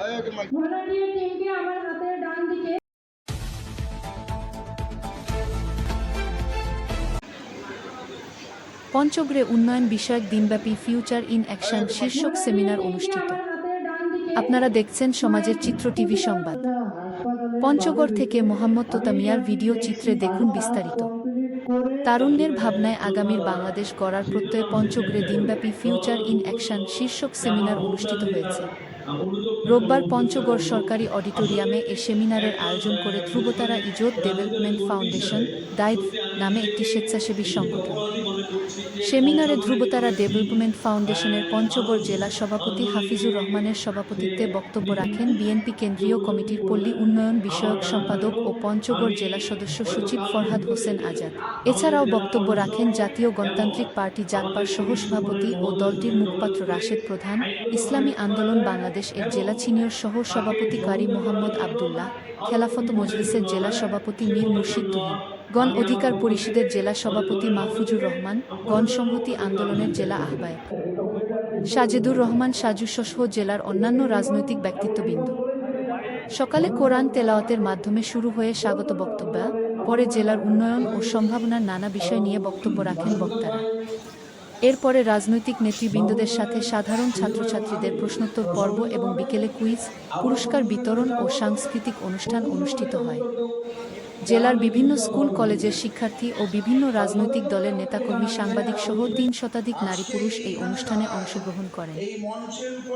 Volunteer টিমকে আমার হাতের ডান দিকে। পঞ্চগড়ে উন্নয়ন বিষয়ক দিনব্যাপী ফিউচার ইন অ্যাকশন শীর্ষক সেমিনার অনুষ্ঠিত। আপনারা দেখছেন সমাজের চিত্র টিভি সংবাদ। পঞ্চগড় থেকে মোহাম্মদ তোতা মিয়ার ভিডিও চিত্রে দেখুন বিস্তারিত। তারুণ্যের ভাবনায় আগামীর বাংলাদেশ গড়ার প্রত্যয়ে পঞ্চগড়ে দিনব্যাপী ফিউচার ইন অ্যাকশন শীর্ষক সেমিনার অনুষ্ঠিত হয়েছে। রোববার পঞ্চগড় সরকারি অডিটোরিয়ামে এ সেমিনারের আয়োজন করে ধ্রুবতারা ইজোত ডেভেলপমেন্ট ফাউন্ডেশন দায়িত্ব নামে একটি স্বেচ্ছাসেবী সংগঠন। সেমিনারে ধ্রুবতারা ডেভেলপমেন্ট ফাউন্ডেশনের পঞ্চগড় জেলা সভাপতি হাফিজুর রহমানের সভাপতিত্বে বক্তব্য রাখেন বিএনপি কেন্দ্রীয় কমিটির পল্লী উন্নয়ন বিষয়ক সম্পাদক ও পঞ্চগড় জেলা সদস্য সচিব ফরহাদ হোসেন আজাদ। এছাড়াও বক্তব্য রাখেন জাতীয় গণতান্ত্রিক পার্টি জাকপার সহসভাপতি ও দলটির মুখপাত্র রাশেদ প্রধান, ইসলামী আন্দোলন বাংলাদেশ এর জেলা সিনিয়র সহ সভাপতি কারি মোহাম্মদ আবদুল্লাহ, খেলাফত মজলিসের জেলা সভাপতি মীর মুর্শিদ তুহিন। গণ অধিকার পরিষদের জেলা সভাপতি মাহফুজুর রহমান গণসংহতি আন্দোলনের জেলা আহ্বায়ক। সাজেদুর রহমান, সাজু সহ জেলার অন্যান্য রাজনৈতিক ব্যক্তিত্ববৃন্দ। সকালে কোরআন তেলাওয়াতের মাধ্যমে শুরু হয়ে স্বাগত বক্তব্য, পরে জেলার উন্নয়ন ও সম্ভাবনার নানা বিষয় নিয়ে বক্তব্য রাখেন বক্তারা। এরপরে রাজনৈতিক নেতৃবৃন্দদের সাথে সাধারণ ছাত্রছাত্রীদের প্রশ্নোত্তর পর্ব এবং বিকেলে কুইজ, পুরস্কার বিতরণ ও সাংস্কৃতিক অনুষ্ঠান অনুষ্ঠিত হয়। জেলার বিভিন্ন স্কুল, কলেজের শিক্ষার্থী ও বিভিন্ন রাজনৈতিক দলের নেতাকর্মী সাংবাদিক সহ তিন শতাধিক নারী পুরুষ এই অনুষ্ঠানে অংশগ্রহণ করেন।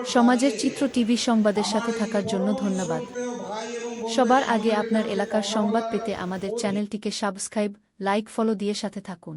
সমাজের চিত্র টিভি সংবাদের সাথে থাকার জন্য ধন্যবাদ। সবার আগে আপনার এলাকার সংবাদ পেতে আমাদের চ্যানেলটিকে সাবস্ক্রাইব, লাইক, ফলো দিয়ে সাথে থাকুন।